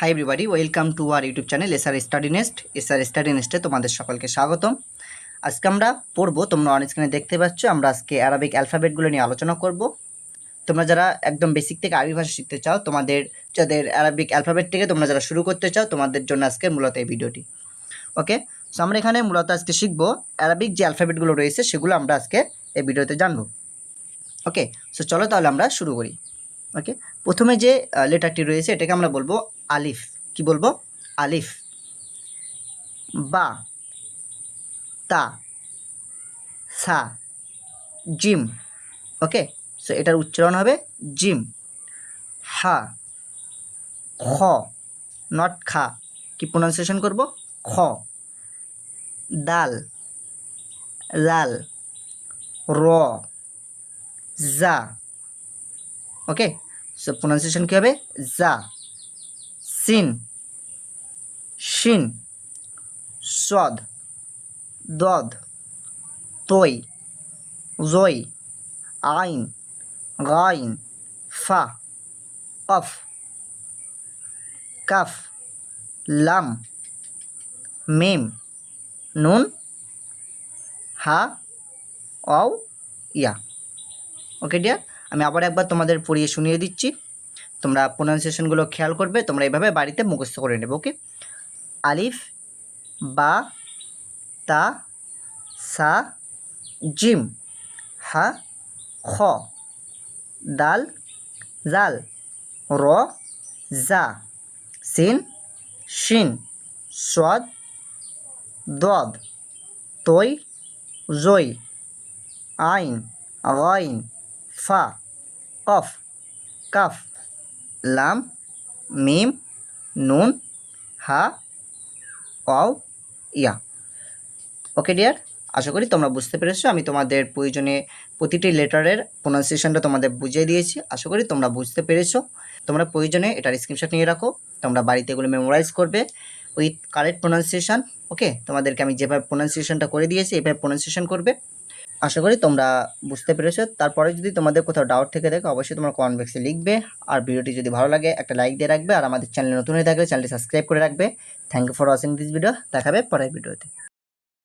Hi everybody welcome to our YouTube channel SR study nest SR study নেস্টে তোমাদের সকলকে স্বাগতম। আজকে আমরা পড়ব, তোমরা অন স্ক্রিনে দেখতে পাচ্ছ, আমরা আজকে অ্যারাবিক অ্যালফাবেটগুলো নিয়ে আলোচনা করব। তোমরা যারা একদম বেসিক থেকে আরবি ভাষা শিখতে চাও, তোমাদের, যাদের অ্যারাবিক অ্যালফাবেট থেকে তোমরা যারা শুরু করতে চাও, তোমাদের জন্য আজকে মূলত এই ভিডিওটি। ওকে সো আমরা এখানে মূলত আজকে শিখব অ্যারাবিক যে অ্যালফাবেটগুলো রয়েছে, সেগুলো আমরা আজকে এই ভিডিওতে জানব। ওকে সো চলো তাহলে আমরা শুরু করি। ওকে প্রথমে যে লেটারটি রয়েছে, এটাকে আমরা বলব আলিফ। কি বলব? আলিফ। বা, তা, সা, জিম। ওকে সো এটার উচ্চারণ হবে জিম। হা, খ নট খা। কি প্রোনাউন্সিয়েশন করব? খ। দাল, লাল, র, জা। ওকে সো প্রোনাউন্সিয়েশন কী হবে? জা সিন শিন সদ দদ তৈ জয় আইন গাইন ফা কফ কাফ লাম মেম নুন হা অও ইয়া ওকে ডিয়ার আমি আবার একবার তোমাদের পড়িয়ে শুনিয়ে দিচ্ছি। তোমরা প্রোনাউন্সিয়েশনগুলো খেয়াল করবে, তোমরা এভাবে বাড়িতে মুখস্থ করে নেবে ওকে আলিফ, বা, তা, সা, জিম, হা, খ, দাল, জাল, র, জা, সিন, শিন সদ দদ, তৈ জই আইন গাইন ফা, কফ, কাফ, লাম, মিম, নুন, হা অও ইয়া। ওকে ডিয়ার আশা করি তোমরা বুঝতে পেরেছ, আমি তোমাদের প্রয়োজনে প্রতিটি লেটারের প্রোনাউন্সিয়েশনটা তোমাদের বুঝিয়ে দিয়েছি। আশা করি তোমরা বুঝতে পেরেছ। তোমরা প্রয়োজনে এটার স্ক্রিনশট নিয়ে রাখো, তোমরা বাড়িতে এগুলো মেমোরাইজ করবে উইথ কারেক্ট প্রোনাউন্সিয়েশন ওকে তোমাদেরকে আমি যেভাবে প্রোনাউন্সিয়েশনটা করে দিয়েছি, এভাবে প্রোনাউন্সিয়েশন করবে। আশা করি তোমরা বুঝতে পেরেছ। তারপরে যদি তোমাদের কোথাও ডাউট থেকে থাকে, অবশ্যই তোমরা কমেন্ট বক্সে লিখবে। আর ভিডিওটি যদি ভালো লাগে, একটা লাইক দিয়ে রাখবে। আর আমাদের চ্যানেল নতুন হয়ে থাকলে চ্যানেলটি সাবস্ক্রাইব করে রাখবে। Thank you for watching this video দেখাবে পরের ভিডিওতে